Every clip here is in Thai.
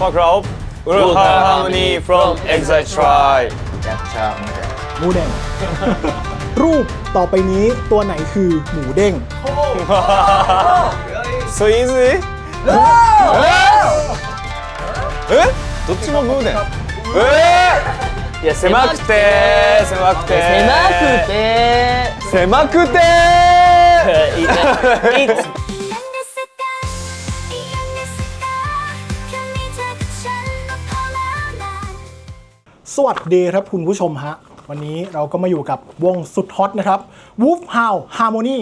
พวกเราอุลตร้าฮาร์โมนี from Exile Tribe ยักษ์ชามือแดง หมูแดง รูปต่อไปนี้ตัวไหนคือหมูเด้ง so easy えどっちもムーデンえーいや狭くて狭くて狭くて狭くてい สวัสดีครับคุณผู้ชมฮะ วันนี้เราก็มาอยู่กับวงสุดฮอตนะครับ Wolf h o w Harmony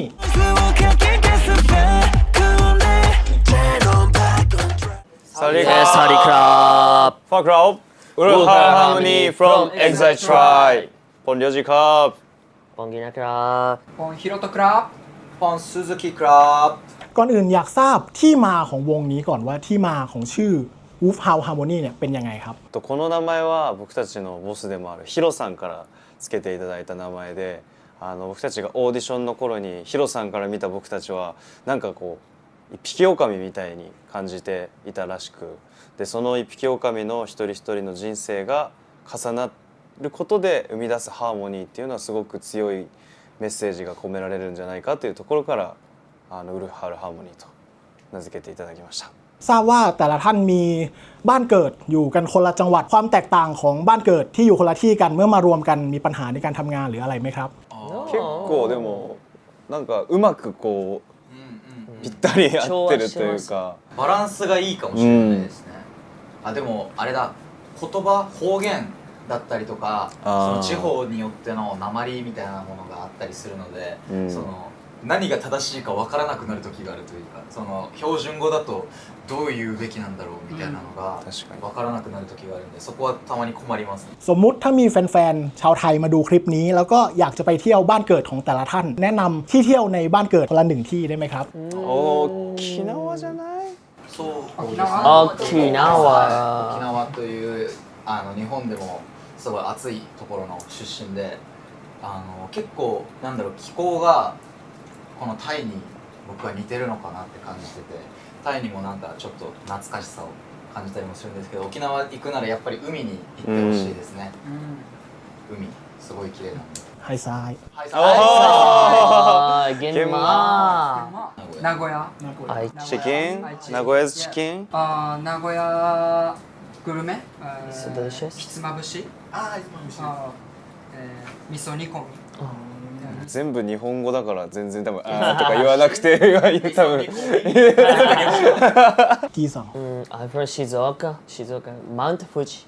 สวัสดีครับสวัสดีครับพวกเรา Wolf How Harmony from Exile Tribe ปนโยจีครับปองกินะครับปองฮิโรตะครับปองซูซูกิครับ ก่อนอื่นอยากทราบที่มาของวงนี้ก่อนว่าที่มาของชื่อ Wolf Howl Harmony เนี่ยเป็นยังไงครับ とこの名前は僕たちのボスでもあるヒロさんからつけていただいた名前であの僕たちがオーディションの頃にヒロさんから見た僕たちはなんかこう一匹狼みたいに感じていたらしくでその一匹狼の一人一人の人生が重なることで生み出すハーモニーっていうのはすごく強いメッセージが込められるんじゃないかというところからあのウルフハルハーモニーと名付けていただきました。 ทราบว่าแต่ละท่านมีบ้านเกิดอยู่กันคนละจังหวัดความแตกต่างของบ้านเกิดที่อยู่คนละที่กันเมื่อมารวมกันมีปัญหาในการทำงานหรืออะไรไหมครับ 結構でもなんかうまくこううんうんぴったり合ってるというかバランスがいいかもしれないですね、あでもあれだ言葉方言だったりとかそあーの地方によっての鉛みたいなものがあったりするので、うんその 何が正しいか分からなくなる時があるというかその標準語だとどう言うべきなんだろうみたいなのが確かに分からなくなる時があるんでそこはたまに困りますね สมมุติถ้ามีแฟนๆ ชาวไทยมาดูคลิปนี้ แล้วก็อยากจะไปเที่ยวบ้านเกิดของแต่ละท่าน แนะนำที่เที่ยวในบ้านเกิดคนละหนึ่งที่ได้ไหมครับ 沖縄じゃないそう沖縄沖沖縄縄というあの日本でもすごい暑いところの出身であの結構なんだろう気候が このタイに僕は似てるのかなって感じててタイにもなんかちょっと懐かしさを感じたりもするんですけど沖縄行くならやっぱり海に行ってほしいですね、うん、海すごい綺麗なんではいさはいはいさはいさはいさい名古屋。チキン名古屋。チキンあ名古屋。グルメ？ひつまぶし。あひつまぶし。味噌煮込み。全部日本語だから全然多分あーとか言わなくて言わ多分 กีสัง うん I'm from 静岡静岡マウント富士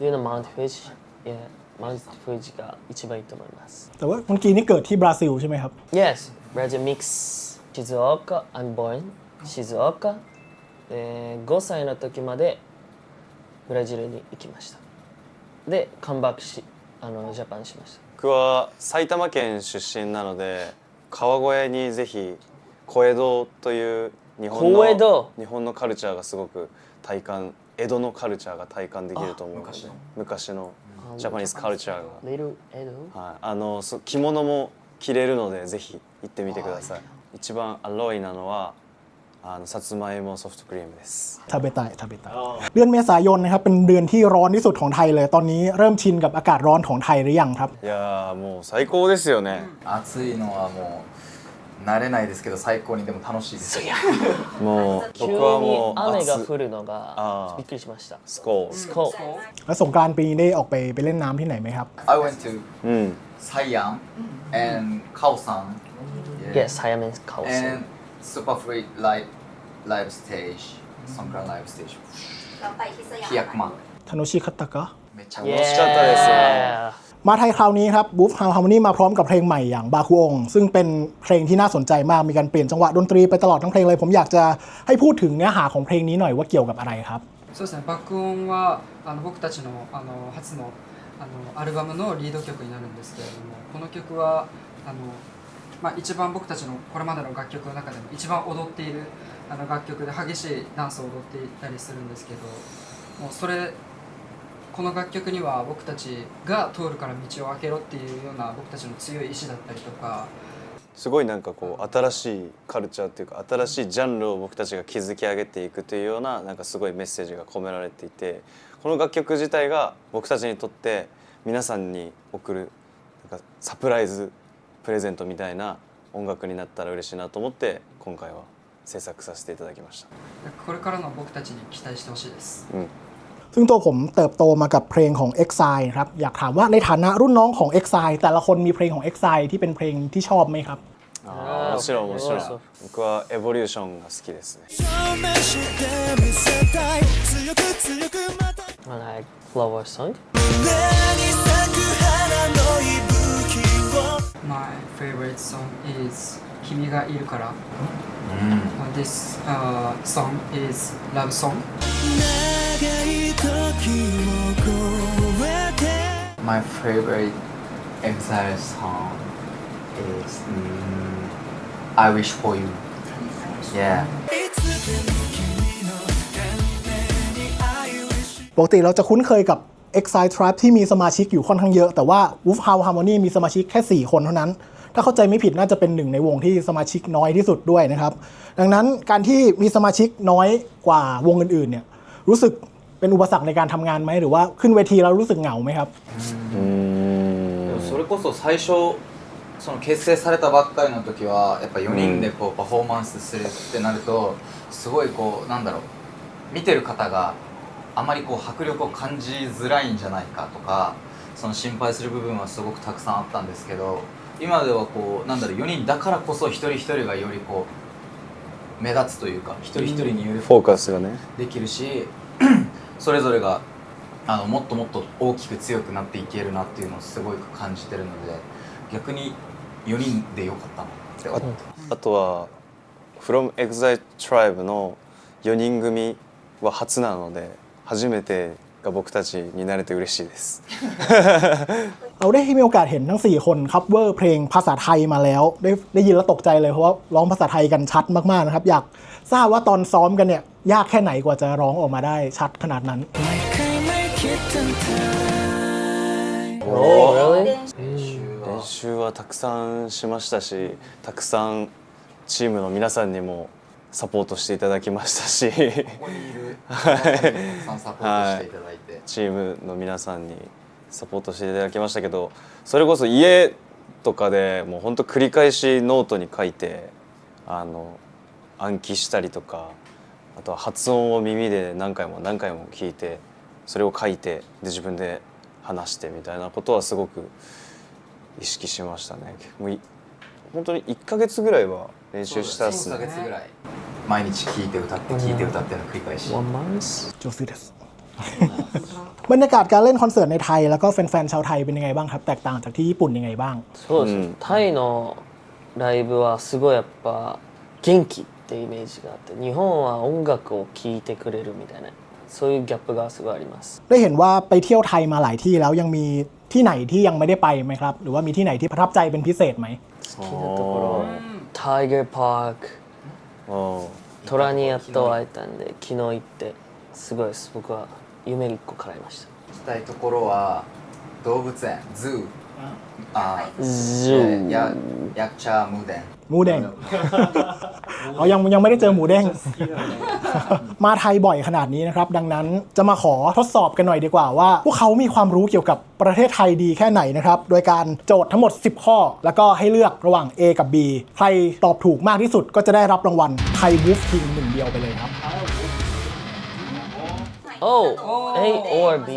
Do you know マウント富士 Yeah マウント富士が一番いいと思います แต่ว่าเมื่อกี้นี่เกิดที่บราซิลใช่ไหมครับ Yes ブラジルミックス静岡 I'm born 静岡で5歳の時までブラジルに行きましたでカムバックしあのジャパンしました 僕は埼玉県出身なので川越にぜひ小江戸という日本小江戸？の日本のカルチャーがすごく体感江戸のカルチャーが体感できると思う。ので昔の？昔のジャパニーズカルチャーが。はい、あのそ着物も着れるのでぜひ行ってみてください。一番アロイなのはあのさつまいもソフトクリームです ทาเบตายทาเบตายเดือนเมษายนนะครับเป็นเดือนที่ร้อนที่สุดของไทยเลย ตอนนี้เริ่มชินกับอากาศร้อนของไทยหรือยังครับ いやーもう最高ですよね、暑いのはもう慣れないですけど最高にでも楽しいですもう急僕はにもう雨が暑降るのあーがびっくりしましたスコーこ แล้วสงกรารปีนี้ได้ออกไปไปเล่นน้ำที่ไหนไหมครับ I went to うん Siam and Kaosan う Yes 早め顔す and Super Free Live Live Stage そんからライブステージ飛躍マン ทาโนชิคัตตะกะ めっちゃ Yeah 楽しかったですよ มาไทยคราวนี้ครับบูฟฮาวฮาร์โมนีมาพร้อมกับเพลงใหม่อย่างบาคูองซึ่งเป็นเพลงที่น่าสนใจมาก มีการเปลี่ยนจังหวะดนตรีไปตลอดทั้งเพลงเลย ผมอยากจะให้พูดถึงเนื้อหาของเพลงนี้หน่อยว่าเกี่ยวกับอะไรครับ そうですね爆音はあの僕たちのあの初のあのアルバムのリード曲になるんですけれどもこの曲はあの、 まあ、一番僕たちのこれまでの楽曲の中でも一番踊っているあの楽曲で激しいダンスを踊っていたりするんですけどもうそれこの楽曲には僕たちが通るから道を開けろっていうような僕たちの強い意志だったりとかすごいなんかこう新しいカルチャーっていうか新しいジャンルを僕たちが築き上げていくというようななんかすごいメッセージが込められていてこの楽曲自体が僕たちにとって皆さんに送るなんかサプライズプレゼントみたいな音楽になったら嬉しいなと思って今回は制作させていただきました。これからの僕たちに期待してほしいですうん ซึ่งตัวผมเติบโตมากับเพลงของ e x i l e ครับ อยากถามว่าในฐานะรุ่นน้องของ e x i l e แต่ละคนมีเพลงของ e x i l e ที่เป็นเพลงที่ชอบไหมครับ あーもちろんもちろんそう僕はエボリューションが好きですね I like flower song my favorite song is "Kimi ga Iru Kara." Mm. Uh, this uh, song is love song. My favorite exile song is mm, "I Wish for You." Yeah. ปกติเราจะคุ้นเคยกับ Exile Tribe ที่มีสมาชิกอยู่ค่อนข้างเยอะ แต่ว่า Wolf House Harmony มีสมาชิกแค่ 4 คนเท่านั้น ถ้าเข้าใจไม่ผิดน่าจะเป็นหนึ่งในวงที่สมาชิกน้อยที่สุดด้วยนะครับ ดังนั้นการที่มีสมาชิกน้อยกว่าวงอื่นๆเนี่ยรู้สึกเป็นอุปสรรคในการทำงานไหมหรือว่าขึ้นเวทีแล้วรู้สึกเหงาไหมครับ うーでもんそれこそ最初その結成されたばっかりの時はやっぱ4人でこうパフォーマンスするってなるとすごいこうなんだろう見てる方が あまりこう迫力を感じづらいんじゃないかとかその心配する部分はすごくたくさんあったんですけど今ではこうなんだろう4人だからこそ一人一人がよりこう目立つというか一人一人によりフォーカスがね。できるし それぞれがあのもっともっと大きく強くなっていけるなっていうのをすごい感じてるので逆に4人でよかったな。って思ってますあとは From Exile Tribe の4人組は初なので初めてが僕たちになれて嬉しいです เราได้มีโอกาสเห็นทั้ง 4 คนคัฟเวอร์เพลงภาษาไทยมาแล้ว ได้ได้ยินแล้วตกใจเลยเพราะว่าร้องภาษาไทยกันชัดมากๆนะครับ อยากทราบว่าตอนซ้อมกันเนี่ยยากแค่ไหนกว่าจะร้องออกมาได้ชัดขนาดนั้น Oh really? 練習はたくさんしましたしたくさんチームの皆さんにも サポートしていただきましたし。ここにいる皆さんにもたくさんサポートしていただいて、チームの皆さんにサポートしていただきましたけどそれこそ家とかでもうほんと繰り返しノートに書いてあの暗記したりとかあとは発音を耳で何回も何回も聞いてそれを書いてで自分で話してみたいなことはすごく意識しましたね。もうい本当に1ヶ月ぐらいは練習したっす1ヶね。月ぐらい毎日聴いて歌って聴いて歌っての繰り返し One month? โจซิเดส บรรยากาศการเล่นคอนเสิร์ตในไทยแล้วก็แฟนๆชาวไทยเป็นยังไงบ้างครับ แตกต่างจากที่ญี่ปุ่นยังไงบ้าง そうですね、うんタイのライブはすごいやっぱ元気ってイメージがあって日本は音楽を聴いてくれるみたいなそういうギャップがすごいあります ได้เห็นว่าไปเที่ยวไทยมาหลายที่แล้วยังมีที่ไหนที่ยังไม่ได้ไปไหมครับ หรือว่ามีที่ไหนที่ประทับใจเป็นพิเศษไหม 好きなところ。タイガー。パークトラニアと会えたんで昨日行ってすごいです。僕は夢1個叶いました。行きたいところは動物園。ズーあズーやヤクチャムーデン หมูแดง เขายังยังไม่ได้เจอหมูแดง มาไทยบ่อยขนาดนี้นะครับ ดังนั้นจะมาขอทดสอบกันหน่อยดีกว่าว่า พวกเขามีความรู้เกี่ยวกับประเทศไทยดีแค่ไหนนะครับ โดยการโจทย์ทั้งหมด 10 ข้อ แล้วก็ให้เลือกระหว่าง A กับ B ใครตอบถูกมากที่สุดก็จะได้รับรางวัลไทยวูฟคิงหนึ่งเดียวไปเลยครับ Oh, A or B?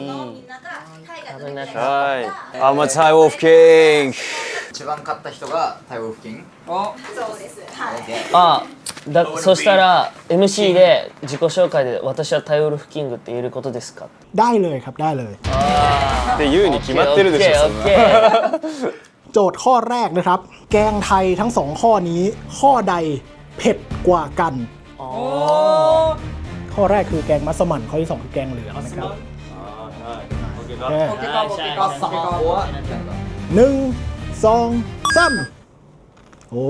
ใช่ I'm a Thai Wolf King 一番買った人が対応付近おそうですはい OK あだそしたら MC で自己紹介で「私はタイオルフキングって言えることですか?」ได้เลยครับって言うに決まってるでしょそんなโจทย์ข้อแรกนะครับ แกงไทยทั้งสองข้อนี้ ข้อใดเผ็ดกว่ากัน ข้อแรกคือแกงมัสมั่นข้อที่สองคือแกงเหลืองนะครับ โอเคก็สองหัวหนึ่ง สองสามโอ้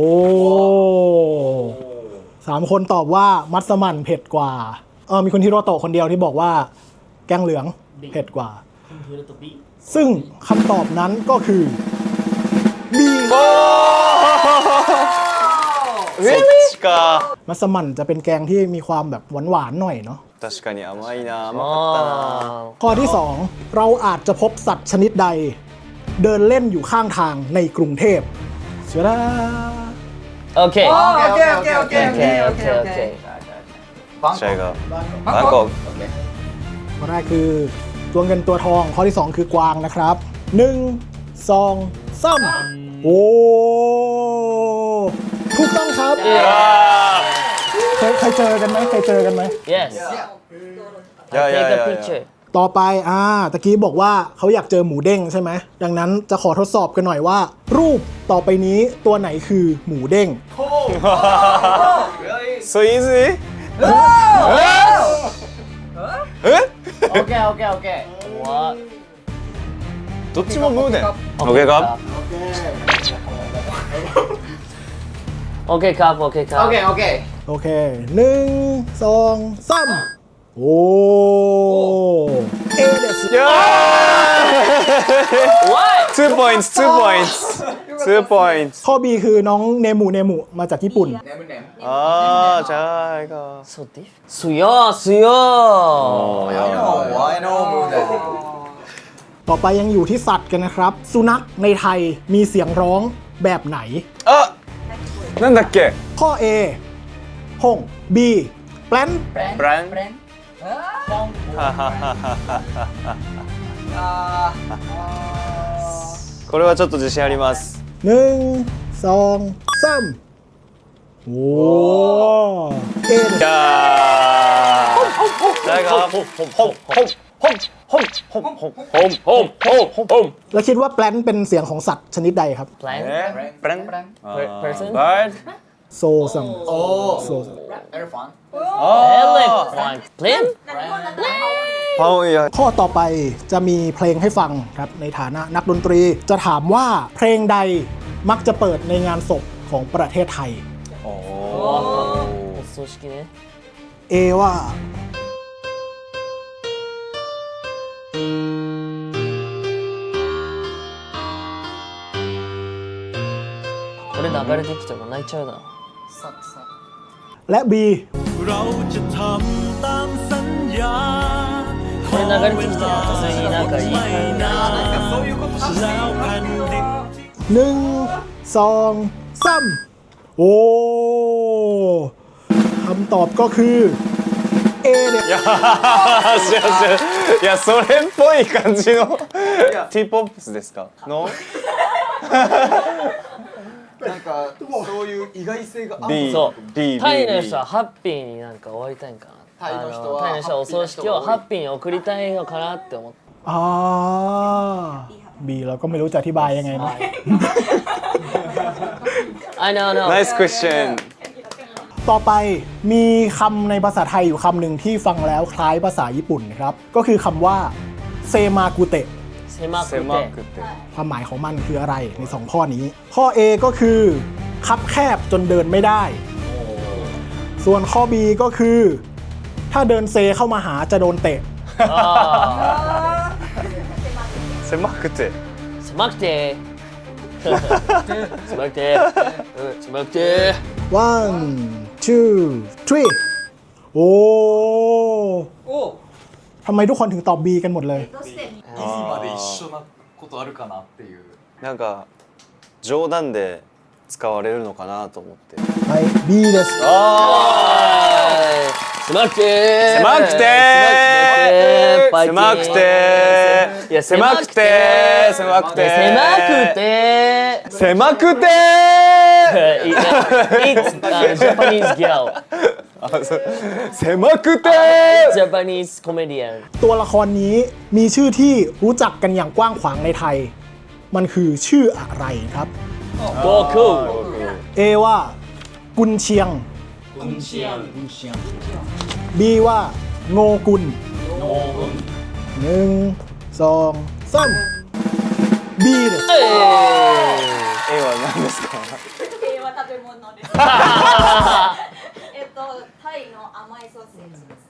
สามคนตอบว่ามัสมั่นเผ็ดกว่าเออมีคนที่โรโตะคนเดียวที่บอกว่า แกงเหลืองเผ็ดกว่า ซึ่งคำตอบนั้นก็คือบี そっちか มัสมั่นจะเป็นแกงที่มีความแบบหวานๆหน่อยเนาะ 確かに甘いな甘かったなあ ข้อที่ 2 เราอาจจะพบสัตว์ชนิดใด เดินเล่นอยู่ข้างทางในกรุงเทพเชื่อละโอเค 오케이 오케이 오케이 โอเคโอเคโอเคโอเคโอเค 오케 이. 방 콕. 저희가 방 콕. 방콕오อ 이. ข้อแรกคือตัวเงินตัวทองข้อที่ 2 คือกวางนะครับ1 2 3โอ้ถูกต้องครับเคยเคยเจอกันไหมเคยเจอกันไหม yes Yeah. Yeah, take a yeah, yeah, picture yeah. ต่อไปอ่าตะกี้บอกว่าเขาอยากเจอหมูเด้งใช่ไหมดังนั้นจะขอทดสอบกันหน่อยว่า รูปต่อไปนี้ตัวไหนคือหมูเด้ง so easy เคโอเคโอเค이오케이 오케이どっちもムーデン OK ครับ 오케이 컵 오케이 컵 오케이 오케이 โอเคหนึ่งสองสาม โอ้เอเดส What? Two points, two points, two points. ข้อ B คือน้องเนมูเนมูมาจากญี่ปุ่น 아, 자, 이 거. So difficult. ย요수 요. Oh, ย know that. ต่อไปยังอยู่ที่สัตว์กันนะครับ สุนัขในไทยมีเสียงร้องแบบไหน 아, 난다게 ข้อ A ห้อง B แปลน 브 랜, ブランブレンこれはちょっと自信あります หนึ่งสองสามโอ้เอเด い ส やー誰がホンホンホンホンホンホンホンホンホンホンホンホンホン แล้วคิดว่าแปลนเป็นเสียงของสัตว์ชนิดใดครับ Plan えブラン Per- person? bird โซซัง お โซ おエレファン Elephant Plan 日本だったらハワイパンいや ข้อต่อไปจะมีเพลงให้ฟังครับ ในฐานะนักดนตรีจะถามว่าเพลงใดมักจะเปิดในงานศพของประเทศไทย おお葬式ね A ว่า これ流れてきたら泣いちゃうな サッサ และ B เราจะทำตามสัญญา これ流れてきたら普通になんかいい感じだな แล้วแผ่นดิน หนึ่งสองสามโอ้คำตอบก็คือ A เด็ด いや知らん知らんいやそれっぽい感じの T ポップスですかの なんかそういう意外性があ B そう B B タイの人はハッピーになんか終わりたいんかなタイの人はあタイの人はお葬式をハッピーに送りたいのかなって思って อ่า B เราก็ไม่รู้จะอธิบายยังไงเนาะ I know no Nice question ต่อไปมีคำในภาษาไทยอยู่คำหนึ่งที่ฟังแล้วคล้ายภาษาญี่ปุ่นนะครับ ก็คือคำว่าเซมากุเตะ เซมาเซมาเตะความหมายของมันคืออะไรใน 2 ข้อนี้ ข้อ A ก็คือ คับแคบจนเดินไม่ได้ ส่วนข้อ B ก็คือ ถ้าเดินเซเข้ามาหาจะโดนเตะเซมากุเตะเซมากเตะเซมากเตะเซมากเตะ one two three โอ้โอ้ ทำไมทุกคนถึงตอบ B กันหมดเลย どうしてギリまで一緒なことあるかなっていうなんか冗談で使われるのかなと思って はい B です狭くて狭くて狭くていや狭くて狭くて狭くて狭くて It's uh, Japanese girl あそう狭くて Japanese comedian ตัวละครนี้มีชื่อที่รู้จักกันอย่างกว้างขวางในไทย มันคือชื่ออะไรครับ Goku A ว่า กุนเชียง B ว่า โงกุลหนึ่งสองสาม B です A は何ですか系は 食べ物です。えっと、タイの甘いソーセージです。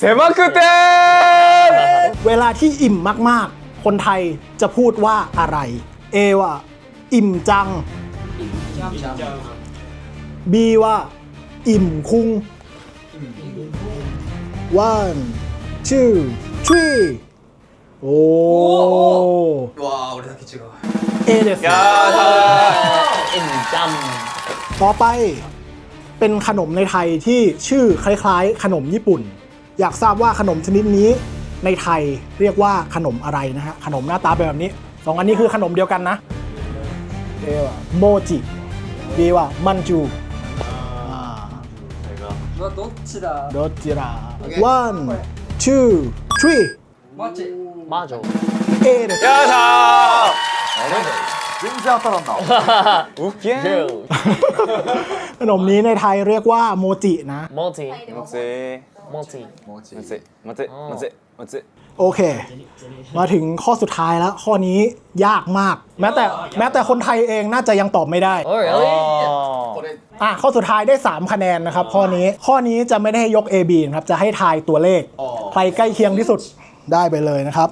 狭くてเวลาที่อิ่มมากๆ คนไทยจะพูดว่าอะไร A ว่า อิ่มจัง B ว่า อิ่มคุง one two three โอ้ 와, 우리 다 기치 가. う A です やー เอ็นจัม ต่อไปเป็นขนมในไทยที่ชื่อคล้ายๆ ขนมญี่ปุ่น อยากทราบว่าขนมชนิดนี้ในไทยเรียกว่าขนมอะไรนะฮะ ขนมหน้าตาเป็นแบบนี้สองอันนี้คือขนมเดียวกันนะ A ว่าโมจิ B ว่ามันจู うわどっちだ โดจิรา one two three マジ มาโจ A です よっしゃ 全然当たらんなーウッケเจーล ขนมนี้ในไทยเรียกว่าโมจินะ โมจิ タイでも待てโมจิ もうち待て待て待て待て โอเค มาถึงข้อสุดท้ายแล้ว ข้อนี้ยากมาก แม้แต่แม้แต่คนไทยเองน่าจะยังตอบไม่ได้ โอ้ย あ これ อ่ะข้อสุดท้ายได้ 3 คะแนนนะครับ ข้อนี้ข้อนี้จะไม่ได้ให้ยก A B นะครับ จะให้ทายตัวเลข อ๋อ ใครใกล้เคียงที่สุดได้ไปเลยนะครับ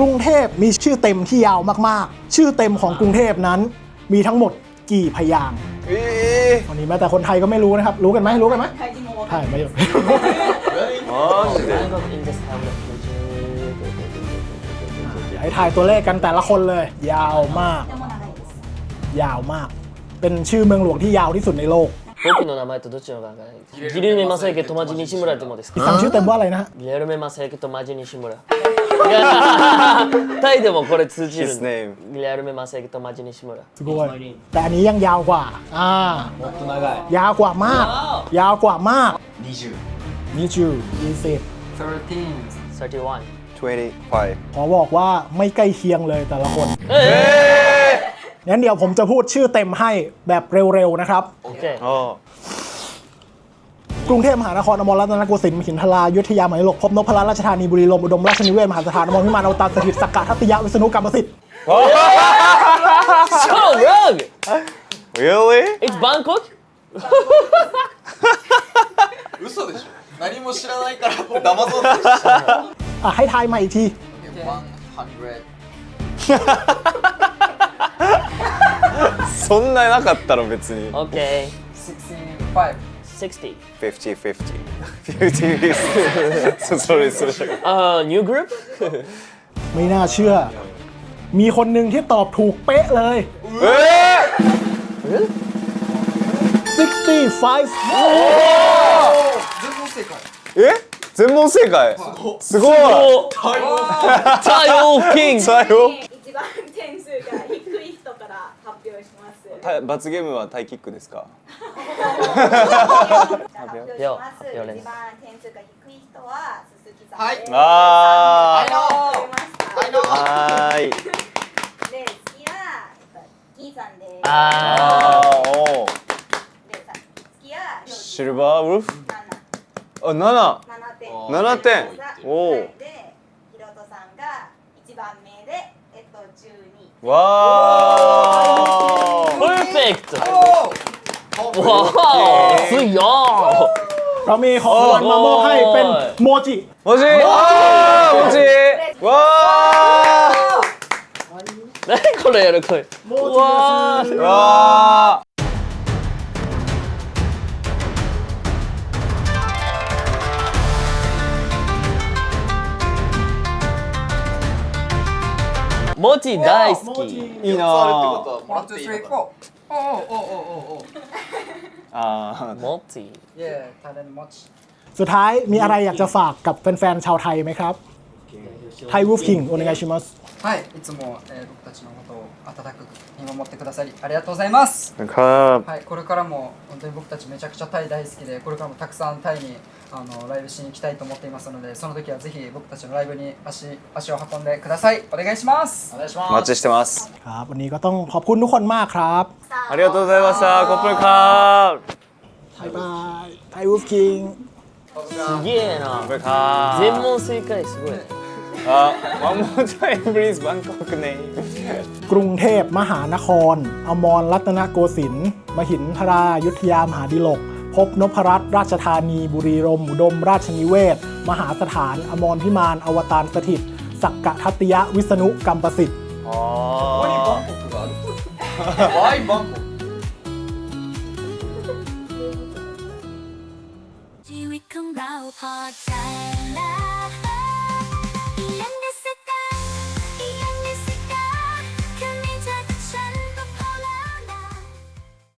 กรุงเทพมีชื่อเต็มที่ยาวมากๆ ชื่อเต็มของกรุงเทพนั้น มีทั้งหมดกี่พยางค์ ーええ วันนี้แม้แต่คนไทยก็ไม่รู้นะครับ รู้กันไหมรู้กันไหม タイ人もわか ใช่ んない ไม่รู้ マジで เดี๋ยวให้ทายตัวเลขกันแต่ละคนเลย ยาวมาก でも長いです ยาวมาก เป็นชื่อเมืองหลวงที่ยาวที่สุดในโลก 僕の名前とどっちの名前ギルメマサイケトマジ西村ってもです อีกสั่งชื่อเต็มว่าอะไรนะฮะ ギルメマサイケトマジ西村いや タイでもこれ通じる His んで name ギルメマサイケトマジ西村 สกุลแต่อันนี้ยังยาวกว่า อ่า ยาวกว่ามาก ยาวกว่ามาก 20นี่จูยี่สิบ 13 31 25 ขอบอกว่าไม่ใกล้เคียงเลยแต่ละคน ええงั้นเดี๋ยวผมจะพูดชื่อเต็มให้แบบเร็วๆนะครับ オッケーあ กรุงเทพมหานครอมรรัตนโกสินทร์มหินทรายุทธยามหาหลกพบนพรัตน์ราชธานีบุรีรมย์อุดมราชนิเวศน์มหาสถานอมรพิมานอวตารสถิตสักกะทัตยะวิษณุกรรมสิทธิ์ So wrong! Really? It's Bangkok? 嘘でしょ何も知らないからって騙そうとして อ่ะให้ทายใหม่อีกที そんななかったろ別に OK 65 60. 50 50. 50 50. so sorry, sorry. Uh, new group? ไม่น่าเชื่อ มีคนหนึ่งที่ตอบถูกเป๊ะเลย 65 예? 전문 세 계. 스 고. โอ้ Tile King. 사 요. た罰ゲームはタイキックですか？発表します。一番点数が低い人は鈴木さんです。あはい。取れましたーはーいで次はギーさんです。ああー。おー。でさ次はシルバーウルフ7あ7点。7点。おおでヒロトさんが一番目でえっと12わー Perfect! Wow! すよเรามีของรางวัลมอบให้เป็นโมจิ?これこれโมจิです.文字大好きいいな。もらっていいのかな oh, oh, oh, oh, oh. เอ่อ multi Yeah, Thailand much. สุดท้ายมีอะไรอยากจะฝากกับแฟนๆชาวไทยไหมครับ はい、ウォフキン、お願いします。はい、いつも、えー、僕たちのことを温かく見守ってくださり、ありがとうございます。はい、これからも、本当に僕たちめちゃくちゃタイ大好きで、これからもたくさんタイに。あのライブしに行きたいと思っていますので、その時はぜひ僕たちのライブに足足を運んでください。お願いします。お願いします。待ちしてます。ครับวันนี้ก็ต้องขอบありがとうございました。ごอบคุณバイバイ。タイウォフキン。すげえな。全問正解すごい。 เอ่อ one more time please Bangkok กรุงเทพมหานคร อมรรัตนโกสินทร์มหินทรายุทธยามหาดิลก พบนพรัตน์ราชธานี บุรีรมย์อุดม ราชนิเวศ มหาสถาน อมรพิมาน อวตารสถิต สักกะทัตยะวิษณุกรรมประสิทธิ์ อ๋อ Why Bangkok ชีวิตของเราพอใจ